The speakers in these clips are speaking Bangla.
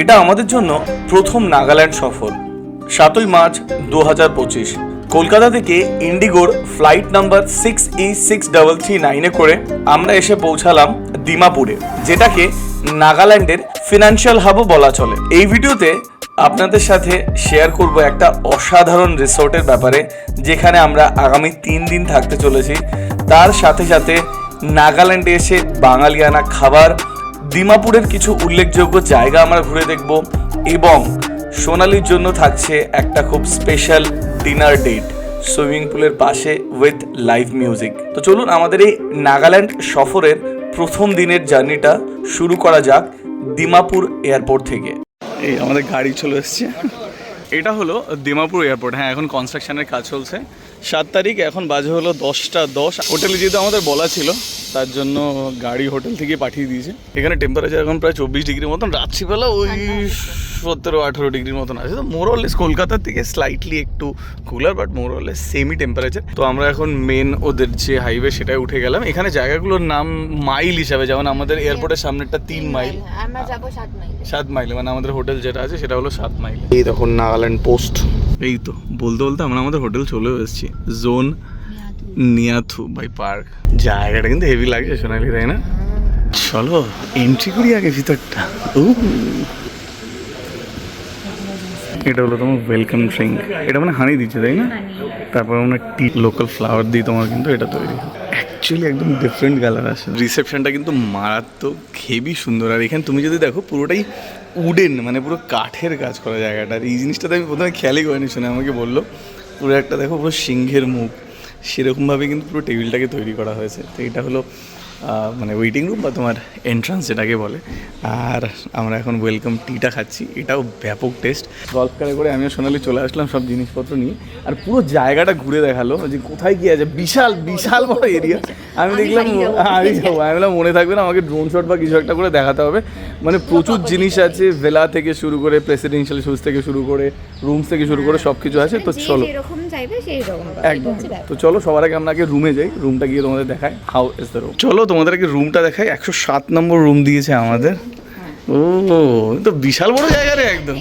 এটা আমাদের জন্য প্রথম নাগাল্যান্ড সফর, সাতই মার্চ দু হাজার পঁচিশ। কলকাতা থেকে ইন্ডিগোর flight number six E six double three নাইনে করে আমরা এসে পৌঁছালাম দিমাপুরে যেটাকে নাগাল্যান্ডের ফিনান্সিয়াল হাবও বলা চলে। এই ভিডিওতে আপনাদের সাথে শেয়ার করব একটা অসাধারণ রিসোর্টের ব্যাপারে, যেখানে আমরা আগামী তিন দিন থাকতে চলেছি। তার সাথে সাথে নাগাল্যান্ডে এসে বাঙালিয়ানা খাবার দিমাপুরের কিছু উল্লেখযোগ্য জায়গা আমরা ঘুরে দেখব এবং সোনালির জন্য থাকছে একটা খুব স্পেশাল ডিনার ডেট সুইমিং পুলের পাশে উইথ লাইভ মিউজিক তো চলুন আমাদের এই নাগাল্যান্ড সফরের প্রথম দিনের জার্নিটা শুরু করা যাক দিমাপুর এয়ারপোর্ট থেকে। এই আমাদের গাড়ি চলে এসছে। এটা হলো দিমাপুর এয়ারপোর্ট। হ্যাঁ এখন কনস্ট্রাকশনের কাজ চলছে। সাত তারিখ এখন বাজে হলো দশটা দশ। হোটেলে যেহেতু আমাদের বলা ছিল তার জন্য গাড়ি হোটেল থেকে পাঠিয়ে দিয়েছে। এখানে টেম্পারেচার এখন প্রায় চব্বিশ ডিগ্রির মতন রাত্রিবেলা ওই সতেরো আঠেরো ডিগ্রির মতন আছে। তো মোরলেস কলকাতার থেকে স্লাইটলি একটু কুলার বাট মোরলেস সেমই টেম্পারেচার তো আমরা এখন মেন ওদের যে হাইওয়ে সেটাই উঠে গেলাম। এখানে জায়গাগুলোর নাম মাইল হিসাবে যেমন আমাদের এয়ারপোর্টের সামনেরটা তিন মাইল হ্যাঁ, সাত মাইল মানে আমাদের হোটেল যেটা আছে সেটা হলো সাত মাইল এই তখন নাগাল্যান্ড পোস্ট এই তো বলতে বলতে আমরা আমাদের হোটেল চলেও এসেছি। Zone Niathu by Park. জায়গাটা কিন্তু হেভি লাগছে সোনালি, তাই না? চলো এন্ট্রি করি আগে ভিতরটা। উ এটা হলো তোমার ওয়েলকাম ড্রিঙ্ক এটা মানে হানি দিচ্ছে, তাই না? তারপর আমরা টি লোকাল ফ্লাওয়ার দিই তোমার কিন্তু এটা তৈরি। অ্যাকচুয়ালি একদম ডিফারেন্ট কালার আছে রিসেপশনটা কিন্তু মারাত্মক হেভি সুন্দর। আর এখানে তুমি যদি দেখো, পুরোটাই উডেন মানে পুরো কাঠের কাজ করা জায়গাটা। আর এই জিনিসটাতে আমি প্রথমে খেয়ালই করিনি, শুনে আমাকে বলল, পুরো একটা দেখো, পুরো সিংহের মুখ। সেরকমভাবে কিন্তু পুরো টেবিলটাকে তৈরি করা হয়েছে। তো এটা হলো মানে ওয়েটিং রুম বা তোমার এন্ট্রান্স যেটাকে বলে। আর আমরা এখন ওয়েলকাম টিটা খাচ্ছি। এটাও ব্যাপক টেস্ট গল্ফ কারে করে আমিও সোনালি চলে আসলাম সব জিনিসপত্র নিয়ে। আর পুরো জায়গাটা ঘুরে দেখাল যে কোথায় কি আছে? বিশাল বিশাল বড় এরিয়া আমি দেখলাম আমি যাব। আমি বললাম মনে থাকবে না আমাকে ড্রোন শট বা কিছু একটা করে দেখাতে হবে। মানে প্রচুর জিনিস আছে ভেলা থেকে শুরু করে প্রেসিডেন্সিয়াল শুজ থেকে শুরু করে রুমস থেকে শুরু করে সব কিছু আছে। তো চলো। একদম। তো চলো সবার আগে আমরা আগে রুমে যাই। রুমটা গিয়ে তোমাদের দেখায় হাউ ইজ দ্য রুম চলো তোমাদের আগে রুমটা দেখাই একশো সাত নম্বর রুম দিয়েছে আমাদের। ও তো বিশাল বড় জায়গা রে একদম।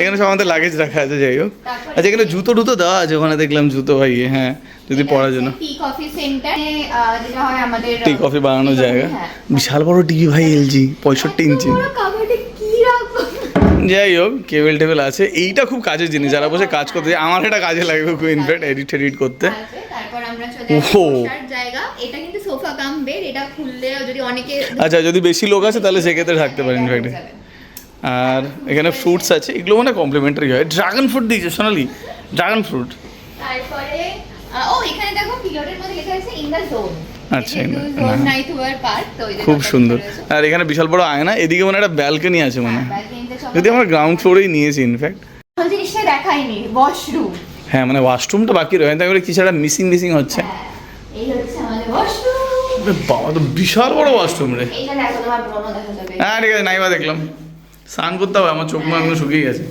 এখানে সব আমাদের লাগেজ রাখা আছে যাই হোক। আচ্ছা এখানে জুতো টুতো দেওয়া আছে ওখানে দেখলাম জুতো ভাই হ্যাঁ যদি পড়ার জন্য। টি কফি বানানোর জায়গা। হ্যাঁ। বিশাল বড় টিভি ভাই এলজি পঁয়ষট্টি ইঞ্চি। যাই হোক কেবল টেবিল আছে। এইটা খুব কাজের জিনিস যারা বসে কাজ করতে আমার এটা কাজে লাগবে খুব ইনফ্যাক্ট এডিট এডিট করতে। আমরা চলে ওহো। আসি বসার জায়গা। এটা কিন্তু সোফা কাম বেড এটা খুললে যদি অনেকে আচ্ছা যদি বেশি লোক আছে তাহলে সেক্ষেত্রে থাকতে পারে ইনফ্যাক্ট আর এখানে ফ্রুটস আছে এগুলো মানে কমপ্লিমেন্টারি হয়। ড্রাগন ফ্রুট দিয়েছে সোনালি। ড্রাগন ফ্রুট তারপরে ও এখানে দেখো পিলরের মধ্যে লেখা আছে ইন দ্য জোন আচ্ছা, in the- জোন না। নাইট ওয়ার পার্ক তো ওই যে খুব সুন্দর। আর এখানে বিশাল বড় আয়না এদিকে মানে একটা ব্যালকনি আছে মানে। হ্যাঁ, যদি আমরা গ্রাউন্ড ফ্লোরেই নিয়েছি ইনফ্যাক্ট জিনিসটা দেখাইনি ওয়াশরুম হ্যাঁ মানে ওয়াশরুমটা বাকি রয়েছে তাই বলে কিছু একটা মিসিং মিসিং হচ্ছে। এই হচ্ছে আমাদের ওয়াশরুম বাবা তো বিশাল বড় ওয়াশরুম রে। হ্যাঁ ঠিক আছে নাইবা দেখলাম। স্নান করতে হবে আমার চোখ মুখ একদম শুকিয়ে গেছে।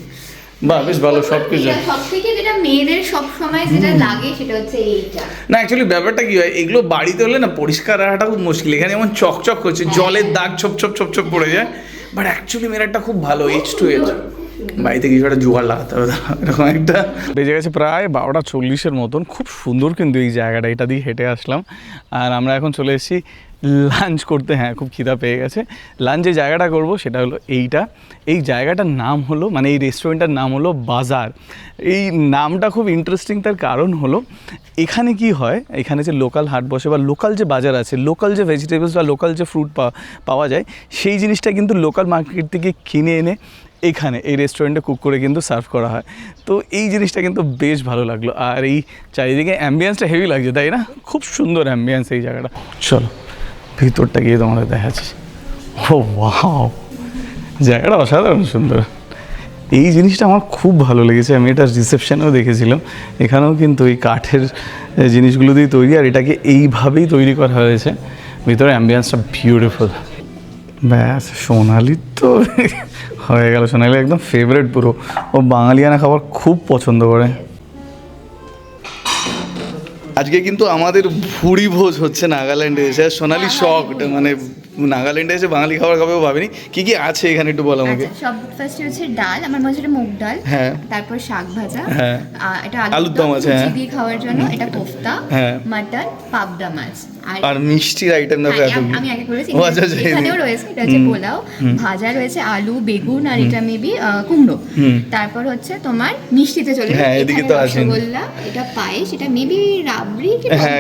বাহ বেশ ভালো সব কিছু সব থেকে যেটা মেয়েদের সব সময় যেটা লাগে সেটা হচ্ছে এইটা। না অ্যাকচুয়ালি ব্যাপারটা কি হয় এগুলো বাড়িতে হলে না পরিষ্কার রাখাটা খুব মুশকিল। এখানে যেমন চকচক করছে জলের দাগ ছোপ ছোপ ছোপ ছোপ পড়ে যায়। বাট অ্যাকচুয়ালি মেয়েরাটা খুব ভালো এইচ টু এইচ বাড়িতে কিছু একটা জোগাড় লাগাতে হবে। এরকম একটা বেজে গেছে প্রায় বারোটা চল্লিশের মতন। খুব সুন্দর কিন্তু এই জায়গাটা, এটা দিয়ে হেঁটে আসলাম। আর আমরা এখন চলে এসেছি লাঞ্চ করতে। হ্যাঁ খুব খিদা পেয়ে গেছে। লাঞ্চ যে জায়গাটা করব সেটা হলো এইটা। এই জায়গাটার নাম হলো মানে এই রেস্টুরেন্টটার নাম হলো বাজার। এই নামটা খুব ইন্টারেস্টিং তার কারণ হলো, এখানে কি হয়, এখানে যে লোকাল হাট বসে বা লোকাল যে বাজার আছে লোকাল যে ভেজিটেবলস বা লোকাল যে ফ্রুট পাওয়া যায়, সেই জিনিসটা কিন্তু লোকাল মার্কেট থেকে কিনে এনে এখানে, এই রেস্টুরেন্টে কুক করে কিন্তু সার্ভ করা হয়। তো এই জিনিসটা কিন্তু বেশ ভালো লাগল। আর এই চারিদিকে অ্যাম্বিয়েন্সটা হেভি লাগছে, তাই না? খুব সুন্দর অ্যাম্বিয়েন্স এই জায়গাটা। চলো, ভিতরটা গিয়ে তোমাদের দেখাচ্ছি। ও ওয়াও জায়গাটা অসাধারণ সুন্দর। এই জিনিসটা আমার খুব ভালো লেগেছে। আমি এটা রিসেপশনেও দেখেছিলাম। এখানেও কিন্তু এই কাঠের জিনিসগুলো দিয়ে তৈরি, আর এটাকে এইভাবেই তৈরি করা হয়েছে। ভিতরে অ্যাম্বিয়েন্সটা বিউটিফুল ব্যাস সোনালি তো হয়ে গেল। সোনালি একদম ফেভারেট পুরো। ও বাঙালিয়ানা খাবার খুব পছন্দ করে। আজকে কিন্তু আমাদের ভুড়ি ভোজ হচ্ছে নাগাল্যান্ডে এসে সোনালি শখ মানে নাগাল্যান্ডে এসে বাঙালি খাবার খাবেও ভাবিনি। কি কি আছে এখানে একটু বলো আমাকে। আচ্ছা সব ফার্স্টে হচ্ছে ডাল আমার মনে হচ্ছে মুগ ডাল হ্যাঁ। তারপর শাক ভাজা হ্যাঁ। এটা আলুর দম আছে, হ্যাঁ। দিয়ে খাওয়ার জন্য এটা কোফতা হ্যাঁ। মাটন পাবদা মাছ আর মিষ্টির আইটেম দেখো হ্যাঁ, এত আমি আগে ও আচ্ছা আচ্ছা এখানেও রয়েছে এটা হচ্ছে পোলাও ভাজা রয়েছে আলু বেগুন আর এটা মেবি কুমড়ো। তারপর হচ্ছে তোমার মিষ্টিতে চলে। হ্যাঁ, এদিকে তো আছে। রসগোল্লা এটা পায়েস এটা মেবি রাবড়ি হ্যাঁ,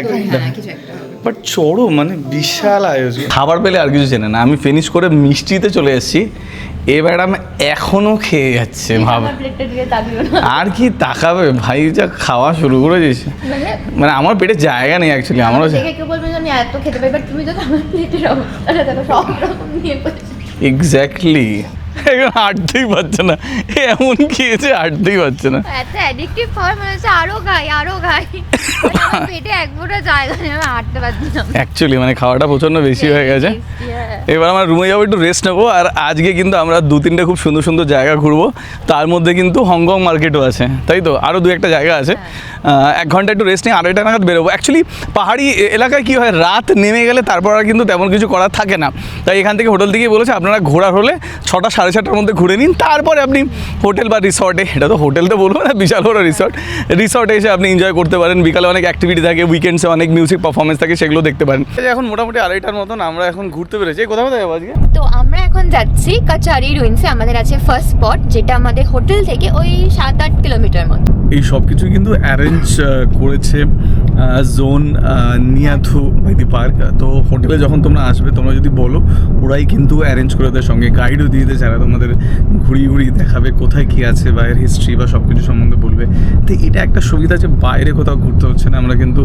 কিছু একটা বাট চড়ো মানে বিশাল আয়োজন। খাবার পেলে আর কিছু চেনে না। আমি ফিনিশ করে মিষ্টিতে চলে এসেছি। এ ম্যাডাম এখনও খেয়ে যাচ্ছে ভাব। আর কি তাকাবে? ভাই যা খাওয়া শুরু করে দিয়েছে মানে মানে আমার পেটে জায়গা নেই অ্যাকচুয়ালি আমারও দেখে কেউ বলবে যে আমি এত খেতে পারি বাট তুমি তো আমার প্লেটের অবস্থাটা দেখো সব রকম নিয়ে এক্স্যাক্টলি এখন হাঁটতেই পারছে না। এমন খেয়েছে হাঁটতেই পারছে না। এত অ্যাডিকটিভ খাবার মনে হচ্ছে আরও খাই আরও খাই পেটে এক ফোঁটা জায়গা নেই আমি হাঁটতে পারছি না। অ্যাকচুয়ালি মানে খাওয়াটা প্রচণ্ড বেশি হয়ে গেছে। হ্যাঁ। এবার আমরা রুমে যাব একটু রেস্ট নেব আর আজকে কিন্তু আমরা দু তিনটে খুব সুন্দর সুন্দর জায়গা ঘুরবো। তার মধ্যে কিন্তু হংকং মার্কেটও আছে তাই তো? আরও দু একটা জায়গা আছে। এক ঘণ্টা একটু রেস্ট নিয়ে আড়াইটা নাগাদ বেরোবো। অ্যাকচুয়ালি পাহাড়ি এলাকায় কী হয় রাত নেমে গেলে তারপর আর কিন্তু তেমন কিছু করার থাকে না। তাই এখান থেকে হোটেল থেকেই বলেছে আপনারা ঘোরার হলে ছটা সাড়ে ছটার মধ্যে ঘুরে নিন তারপরে আপনি হোটেল বা রিসর্টে এটা তো হোটেল তো বলব না বিশাল বড় রিসর্ট রিসর্টে এসে আপনি এনজয় করতে পারেন। বিকালে অনেক অ্যাক্টিভিটি থাকে উইকেন্ডসে অনেক মিউজিক পারফরমেন্স থাকে সেগুলো দেখতে পারেন। এখন মোটামুটি আড়াইটার মতন আমরা এখন ঘুরতে পেরেছি। কোথাও কোথায় যাব আজকে? তো আমরা এখন যাচ্ছি কাচারি রুইন্সে আমাদের আছে ফার্স্ট স্পট যেটা আমাদের হোটেল থেকে ওই সাত আট কিলোমিটার মতো। এই সব কিছু কিন্তু অ্যারেঞ্জ করেছে জোন নিয়াথু বাইদি পার্ক তো হোটেলে যখন তোমরা আসবে তোমরা যদি বলো ওরাই কিন্তু অ্যারেঞ্জ করে দেয় সঙ্গে গাইডও দিয়ে দেয় যারা তোমাদের ঘুরিয়ে ঘুরিয়ে দেখাবে কোথায় কী আছে বা এর হিস্ট্রি বা সব কিছু সম্বন্ধে বলবে, তো এটা একটা সুবিধা যে বাইরে কোথাও ঘুরতে হচ্ছে না, আমরা কিন্তু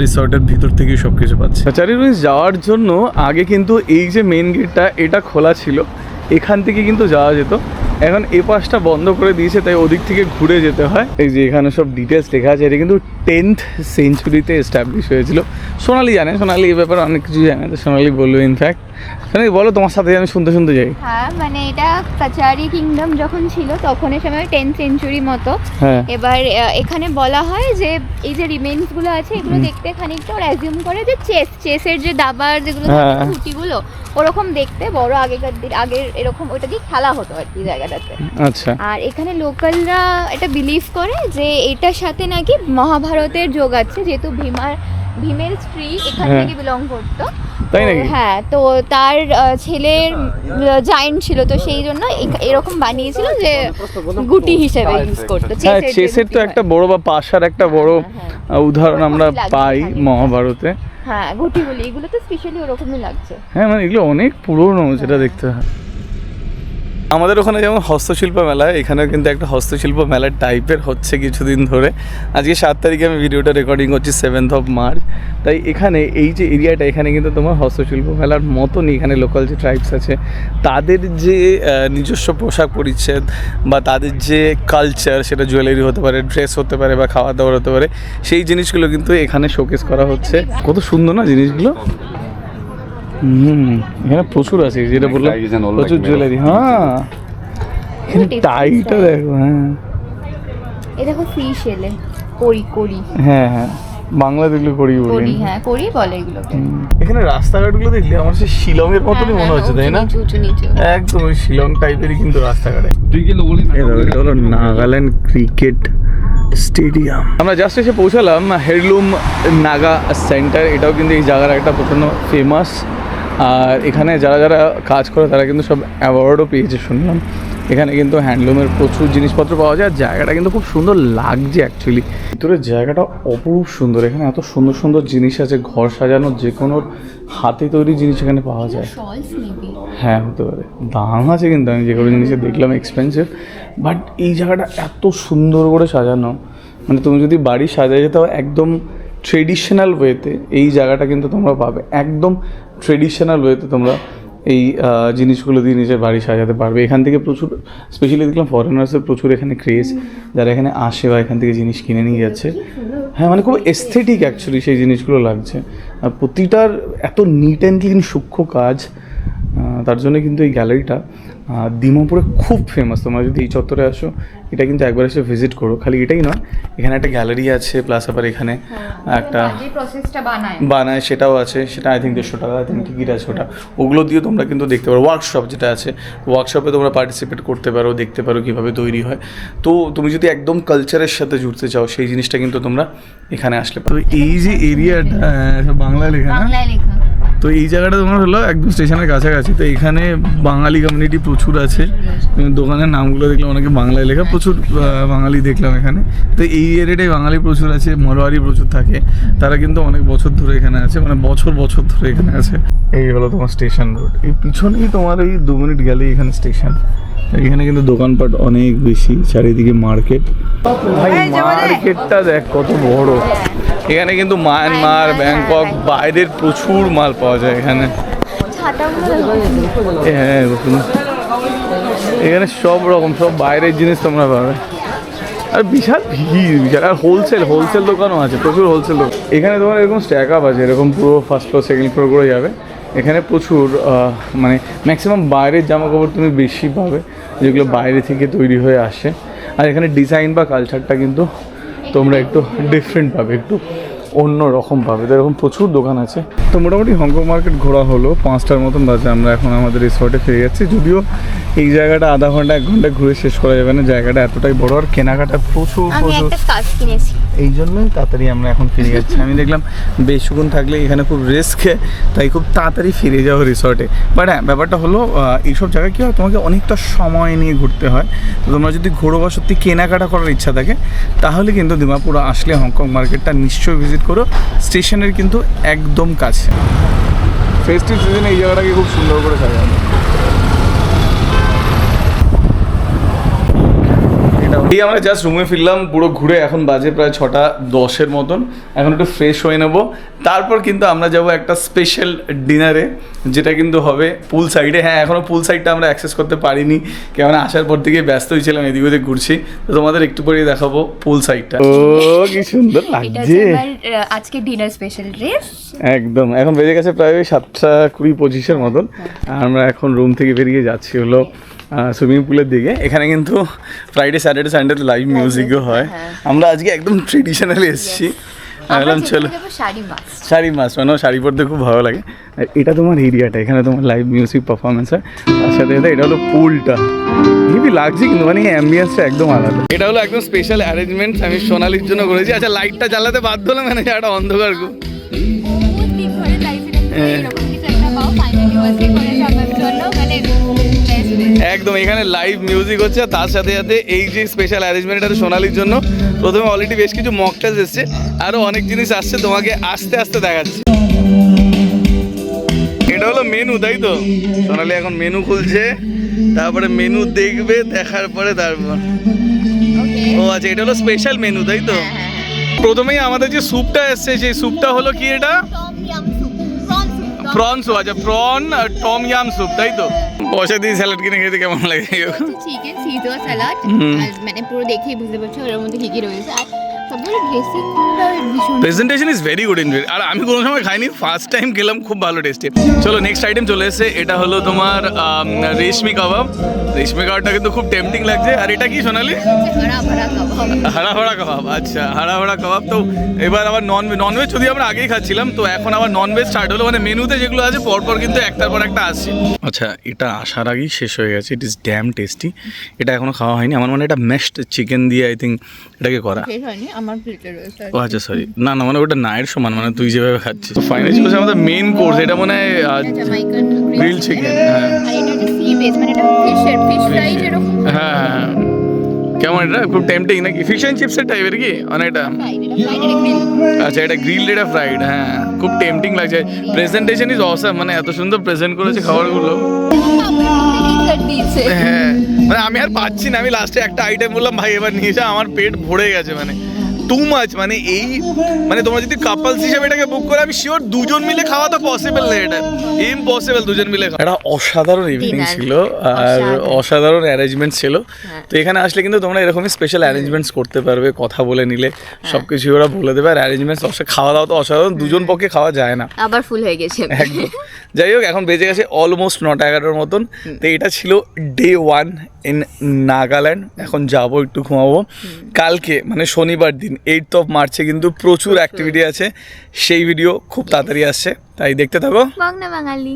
রিসর্টের ভিতর থেকেই সব কিছু পাচ্ছি চারি রুইস, যাওয়ার জন্য আগে কিন্তু এই যে মেন গেটটা এটা খোলা ছিল, এখান থেকে কিন্তু যাওয়া যেত। এখন এ পাশটা বন্ধ করে দিয়েছে, তাই ওদিক থেকে ঘুরে যেতে হয়। এই যে এখানে সব ডিটেলস লেখা আছে, এটা কিন্তু টেন্থ সেঞ্চুরিতে এস্টাবলিশ হয়েছিল। সোনালি জানে, সোনালি এই ব্যাপারে অনেক কিছু জানে তো সোনালি বলবে ইনফ্যাক্ট সোনালি বলো তোমার সাথে আমি শুনতে শুনতে যাই। হ্যাঁ মানে এটা কাচারি কিংডম যখন ছিল তখন এর সময় টেন সেঞ্চুরি মতো। হ্যাঁ। এবার এখানে বলা হয় যে এই যে রিমেন্সগুলো আছে এগুলো দেখতে খানিকটা ওরা অ্যাজিউম করে যে চেস চেসের যে দাবার যেগুলো হ্যাঁ। খুঁটিগুলো ওরকম দেখতে বড় আগেকার দিন আগের এরকম ওটা দিয়ে খেলা হতো আর কি জায়গাটাতে। আচ্ছা। আর এখানে লোকালরা এটা বিলিভ করে যে এটার সাথে নাকি মহাভারতের যোগ আছে যেহেতু ভীমার ভীমের স্ত্রী এখান। থেকে বিলং করতো। তাই নাকি? হ্যাঁ তো তার ছেলের জায়েন্ট ছিল তো সেই জন্য এরকম বানিয়েছিল যে গুটি হিসেবে ইউজ করতো হ্যাঁ চেসের তো একটা বড় বা পাশার একটা বড় হ্যাঁ, উদাহরণ আমরা পাই মহাভারতে। হ্যাঁ গুটিগুলি এগুলো তো স্পেশালি ওরকমই লাগছে। হ্যাঁ মানে এগুলো অনেক পুরনো যেটা দেখতে হয়। আমাদের ওখানে যেমন হস্তশিল্প মেলা, এখানেও কিন্তু একটা হস্তশিল্প মেলার টাইপের হচ্ছে কিছুদিন ধরে। আজকে সাত তারিখে আমি ভিডিওটা রেকর্ডিং করছি সেভেন্থ অফ মার্চ তাই এখানে এই যে এরিয়াটা এখানে কিন্তু তোমার হস্তশিল্প মেলার মতনই এখানে লোকাল যে ট্রাইবস আছে, তাদের যে নিজস্ব পোশাক পরিচ্ছেদ বা তাদের যে কালচার সেটা জুয়েলারি হতে পারে ড্রেস হতে পারে বা খাওয়া দাওয়ার হতে পারে, সেই জিনিসগুলো কিন্তু এখানে শোকেস করা হচ্ছে। কত সুন্দর না জিনিসগুলো? হুম এখানে প্রচুর আছে যেটা বললাম প্রচুর জুয়েলারি হ্যাঁ। এখানে টাইটা দেখো হ্যাঁ। এই দেখো ফিশ এলে করি করি হ্যাঁ হ্যাঁ বাংলা দেখলে করি বলি। হ্যাঁ করি বলে এগুলোকে। এখানে রাস্তাঘাটগুলো দেখলে আমার সে শিলংয়ের মতনই হ্যাঁ, মনে হচ্ছে তাই না? একদম ওই শিলং টাইপেরই কিন্তু রাস্তাঘাটে। তুই কি লোবলি এটা হলো নাগাল্যান্ড ক্রিকেট স্টেডিয়াম। আমরা জাস্ট এসে পৌঁছালাম হেডলুম নাগা সেন্টার এটাও কিন্তু এই জায়গার একটা প্রচণ্ড ফেমাস আর এখানে যারা যারা কাজ করে তারা কিন্তু সব অ্যাওয়ার্ডও পেয়েছে শুনলাম। এখানে কিন্তু হ্যান্ডলুমের প্রচুর জিনিসপত্র পাওয়া যায়। জায়গাটা কিন্তু খুব সুন্দর লাগছে অ্যাকচুয়ালি ভিতরের জায়গাটা অপরূপ সুন্দর। এখানে এত সুন্দর সুন্দর জিনিস আছে ঘর সাজানোর যে কোনো হাতে তৈরি জিনিস এখানে পাওয়া যায়। হ্যাঁ হতে পারে। দাম আছে কিন্তু আমি যে কোনো জিনিসে দেখলাম এক্সপেন্সিভ বাট এই জায়গাটা এত সুন্দর করে সাজানো। মানে তুমি যদি বাড়ি সাজাই যেতাও একদম ট্রেডিশনাল ওয়েতে এই জায়গাটা কিন্তু তোমরা পাবে। একদম ট্রেডিশনাল ওয়েতে তোমরা এই জিনিসগুলো দিয়ে নিজের বাড়ি সাজাতে পারবে। এখান থেকে প্রচুর স্পেশালি দেখলাম ফরেনার্সের প্রচুর এখানে ক্রেজ যারা এখানে আসে বা এখান থেকে জিনিস কিনে নিয়ে যাচ্ছে। হ্যাঁ মানে খুব এস্থেটিক অ্যাকচুয়ালি সেই জিনিসগুলো লাগছে। আর প্রতিটার এত নিট অ্যান্ড ক্লিন সূক্ষ্ম কাজ তার জন্য কিন্তু এই গ্যালারিটা আর ডিমাপুরে খুব ফেমাস তোমরা যদি এই চত্বরে আসো এটা কিন্তু একবার এসে ভিজিট করো। খালি এটাই নয় এখানে একটা গ্যালারি আছে প্লাস আবার এখানে একটা বানায়। সেটাও আছে সেটা আই থিঙ্ক দেড়শো টাকা আই থিঙ্ক টিকিট আছে ওটা। ওগুলো দিয়ে তোমরা কিন্তু দেখতে পারো। ওয়ার্কশপ যেটা আছে ওয়ার্কশপে তোমরা পার্টিসিপেট করতে পারো দেখতে পারো কীভাবে তৈরি হয়। তো তুমি যদি একদম কালচারের সাথে জুড়তে চাও সেই জিনিসটা কিন্তু তোমরা এখানে আসলে পারো এই যে এরিয়াটা বাংলা লেখা বাংলায় লেখা। তো এই জায়গাটা তোমার হলো একদম স্টেশনের কাছাকাছি। তো এখানে বাঙালি কমিউনিটি প্রচুর আছে। দোকানের নামগুলো দেখলাম অনেকে বাংলায় লেখা প্রচুর বাঙালি দেখলাম এখানে। তো এই এরিয়াটাই বাঙালি প্রচুর আছে মরোয়ারি প্রচুর থাকে। তারা কিন্তু অনেক বছর ধরে এখানে আছে মানে বছর বছর ধরে এখানে আছে। এই হলো তোমার স্টেশন রোড এই পিছনেই তোমার এই দু মিনিট গেলেই এখানে স্টেশন। এখানে কিন্তু দোকানপাট অনেক বেশি চারিদিকে মার্কেট। ভাই মার্কেটটা দেখ কত বড়। এখানে কিন্তু মায়ানমার ব্যাংকক বাইরের প্রচুর মাল পাওয়া যায় এখানে। হ্যাঁ এখানে সব রকম, সব বাইরের জিনিস তোমরা পাবে। আর বিশাল ভিড়, বিশাল। আর হোলসেল হোলসেল দোকানও আছে, প্রচুর হোলসেল দোকান। এখানে তোমার এরকম স্ট্যাক আপ আছে, এরকম পুরো ফার্স্ট ফ্লোর সেকেন্ড ফ্লোর করে যাবে। এখানে প্রচুর মানে ম্যাক্সিমাম বাইরের জামা কাপড় তুমি বেশি পাবে, যেগুলো বাইরে থেকে তৈরি হয়ে আসে। আর এখানে ডিজাইন বা কালচারটা কিন্তু তোমরা একটু ডিফারেন্ট পাবে, একটু অন্য রকম পাবে তো এরকম প্রচুর দোকান আছে। তো মোটামুটি হংকং মার্কেট ঘোরা হলো। পাঁচটার মতন বাজে আমরা এখন আমাদের রিসর্টে ফিরে যাচ্ছি। যদিও এই জায়গাটা আধা ঘণ্টা এক ঘণ্টা ঘুরে শেষ করা যাবে না। জায়গাটা এতটাই বড় আর কেনাকাটা প্রচুর আমি প্রচুর। একটা কাজ কিনেছি। এই জন্যই তাড়াতাড়ি আমরা এখন ফিরে যাচ্ছি। আমি দেখলাম বেশগুণ থাকলে এখানে খুব রিস্ক তাই খুব তাড়াতাড়ি ফিরে যাও রিসর্টে বাট হ্যাঁ ব্যাপারটা হলো এইসব জায়গায় কী হয় তোমাকে অনেকটা সময় নিয়ে ঘুরতে হয়। তো তোমরা যদি ঘোরো বা সত্যি কেনাকাটা করার ইচ্ছা থাকে তাহলে কিন্তু দিমাপুর আসলে হংকং মার্কেটটা নিশ্চয়ই ভিজিট করো। স্টেশনের কিন্তু একদম কাছে। ফেস্টিভ সিজনে এই জায়গাটাকে খুব সুন্দর করে সাজানো। এই আমরা জাস্ট রুমে ফিরলাম পুরো ঘুরে এখন বাজে প্রায় ছটা দশের মতন। এখন একটু ফ্রেশ হয়ে নেব। তারপর কিন্তু আমরা যাব একটা স্পেশাল ডিনারে যেটা কিন্তু হবে পুল সাইডে হ্যাঁ এখনও পুল সাইডটা আমরা অ্যাক্সেস করতে পারিনি। কেমন আসার পর থেকে ব্যস্ত হয়েছিলাম এদিক ওদিক ঘুরছি। তো তোমাদের একটু পরে দেখাবো পুল সাইডটা ও কি সুন্দর লাগছে। আজকে ডিনার স্পেশাল ড্রেস একদম এখন বেজে গেছে প্রায় সাতটা কুড়ি পঁচিশের মতন। আর আমরা এখন রুম থেকে বেরিয়ে যাচ্ছি হলো সুইমিং পুলের দিকে। এখানে কিন্তু ফ্রাইডে স্যাটারডে সানডে লাইভ মিউজিকও হয়। আমরা আজকে একদম ট্রেডিশনালি এসেছি। ভাবলাম চলো। শাড়ি মাছ মাস মানে শাড়ি পরতে খুব ভালো লাগে। আর এটা তোমার এরিয়াটা এখানে তোমার লাইভ মিউজিক পারফরমেন্স হয়। তার সাথে সাথে এটা হলো পুলটা হেবি লাগছে কিন্তু মানে অ্যাম্বিয়েন্সটা একদম আলাদা। এটা হলো একদম স্পেশাল অ্যারেঞ্জমেন্ট আমি সোনালির জন্য করেছি। আচ্ছা লাইটটা জ্বালাতে বাধ্য হলাম মানে একটা অন্ধকার গো একদম এখানে লাইভ মিউজিক হচ্ছে আর তার সাথে সাথে এই যে স্পেশাল অ্যারেঞ্জমেন্ট এটা সোনালির জন্য প্রথমে অলরেডি বেশ কিছু মকটেলস এসছে আরও অনেক জিনিস আসছে তোমাকে আস্তে আস্তে দেখাচ্ছি। এটা হলো মেনু তাই তো? সোনালি এখন মেনু খুলছে তারপরে মেনু দেখবে দেখার পরে তারপর। ও আচ্ছা এটা হলো স্পেশাল মেনু তাই তো? হ্যাঁ, হ্যাঁ, হ্যাঁ। প্রথমেই আমাদের যে স্যুপটা এসছে সেই স্যুপটা হলো কি এটা? প্রন স্যুপ আচ্ছা প্রন টম ইয়াম স্যুপ তাই তো পয়সা দিয়ে স্যালাড কিনে খেতে কেমন লাগে চিকেন সিজোয়া স্যালাড হুম। মানে পুরো দেখেই বুঝতে পারছ ওর মধ্যে কি কি রয়েছে আর ড্রেসিংটা ভীষণ presentation is very good in আর আমি কোনো সময় খাইনি ফার্স্ট টাইম খেলাম খুব ভালো টেস্টি চলো নেক্সট আইটেম চলে এসেছে এটা হলো তোমার রেশমি কাবাব। রেশমি কাবাবটা কিন্তু খুব টেম্পটিং লাগছে। আর এটা কি সোনালি? হারা ভরা কাবাব। আচ্ছা হাড়া ভাড়া কাবাব। তো এবার আবার নন ননভেজ যদি আমরা আগেই খাচ্ছিলাম তো এখন আবার ননভেজ স্টার্ট হলো। মানে মেনুতে যেগুলো আছে পরপর কিন্তু একটার পর একটা আসছে। আচ্ছা এটা আসার আগেই শেষ হয়ে গেছে। ইট ইজ ড্যাম টেস্টি এটা এখনও খাওয়া হয়নি। আমার মানে এটা মেশড চিকেন দিয়ে আই থিঙ্ক এটাকে করা। হয়নি। আমার প্লেটে রয়েছে ও আচ্ছা সরি না না মানে ওটা নায়ের সমান মানে তুই যেভাবে খাচ্ছিস। ফাইনালি ছিল আমাদের মেন কোর্স এটা মনে হয় গ্রিল চিকেন হ্যাঁ। এটা সি বেস মানে এটা ফিশের ফিশ ফ্রাই যেরকম। হ্যাঁ হ্যাঁ, হ্যাঁ। কেমন এটা? খুব টেম্পটিং নাকি? ফিশ অ্যান্ড চিপসের টাইপের কি? মানে এটা আচ্ছা এটা গ্রিল এটা ফ্রাইড হ্যাঁ। খুব টেম্পটিং লাগছে। প্রেজেন্টেশন ইজ অসাম মানে এত সুন্দর প্রেজেন্ট করেছে খাবারগুলো। হ্যাঁ। মানে আমি আর পাচ্ছি না আমি লাস্টে একটা আইটেম বললাম ভাই এবার নিয়ে যা আমার পেট ভরে গেছে মানে। টু মাচ মানে এই মানে তোমরা যদি কাপলস হিসেবে এটাকে বুক করে আমি শিওর দুজন মিলে খাওয়া তো পসিবল না এটা। ইম্পসিবল দুজন মিলে এটা অসাধারণ ইভিনিং ছিল আর অসাধারণ। অ্যারেঞ্জমেন্ট ছিল। হ্যাঁ। তো এখানে আসলে কিন্তু তোমরা এরকমই স্পেশাল অ্যারেঞ্জমেন্টস করতে পারবে কথা বলে নিলে সবকিছু ওরা বলে দেবে আর অ্যারেঞ্জমেন্টস অবশ্যই খাওয়া দাওয়া তো অসাধারণ দুজন পক্ষে খাওয়া যায় না। আবার ফুল হয়ে গেছে। একদম। যাই হোক এখন বেজে গেছে অলমোস্ট নটা এগারোর মতন। তো এটা ছিল ডে ওয়ান ইন নাগাল্যান্ড এখন যাব একটু ঘুমাবো। কালকে মানে শনিবার দিন এইট অফ মার্চে কিন্তু প্রচুর অ্যাক্টিভিটি আছে। সেই ভিডিও খুব তাড়াতাড়ি আসছে। তাই দেখতে থাকো। বাংলা বাঙালি।